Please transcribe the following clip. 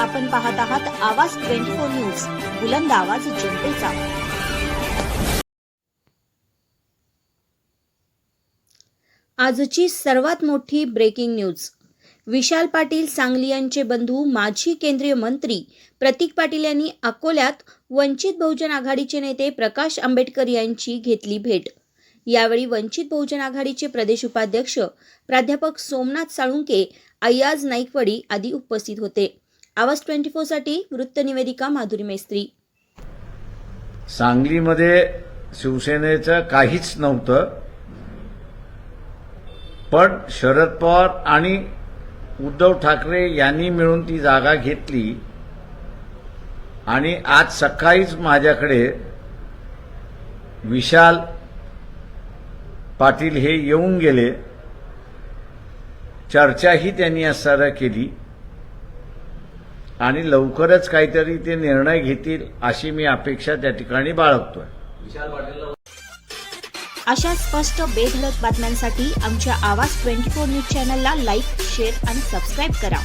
आपण पाहत आहात आवाज ट्वेंटी फोर न्यूज बुलंद आवाज जनतेचा. आजची सर्वात मोठी ब्रेकिंग न्यूज विशाल पाटील सांगली यांचे बंधू माजी केंद्रीय मंत्री प्रतीक पाटील यांनी अकोल्यात वंचित बहुजन आघाडीचे नेते प्रकाश आंबेडकर यांची घेतली भेट. यावेळी वंचित बहुजन आघाडीचे प्रदेश उपाध्यक्ष प्राध्यापक सोमनाथ साळुंके अय्याज नाईकवडी आदी उपस्थित होते. आवाज ट्वेंटी फोरसाठी वृत्तनिवेदिका माधुरी मेस्त्री. सांगलीमध्ये शिवसेनेचं काहीच नव्हतं पण शरद पवार आणि उद्धव ठाकरे यांनी मिळून ती जागा घेतली. आणि आज सकाळीच माझ्याकडे विशाल पाटील हे येऊन गेले. चर्चाही त्यांनी आज सारा केली. आणि लवकरच काहीतरी ते निर्णय घेतील अशी मी अपेक्षा त्या ठिकाणी बाळगतोय. अशा स्पष्ट बेधडक बातम्यांसाठी आमच्या आवाज ट्वेंटी फोर न्यूज चॅनलला लाईक शेअर आणि सबस्क्राईब करा.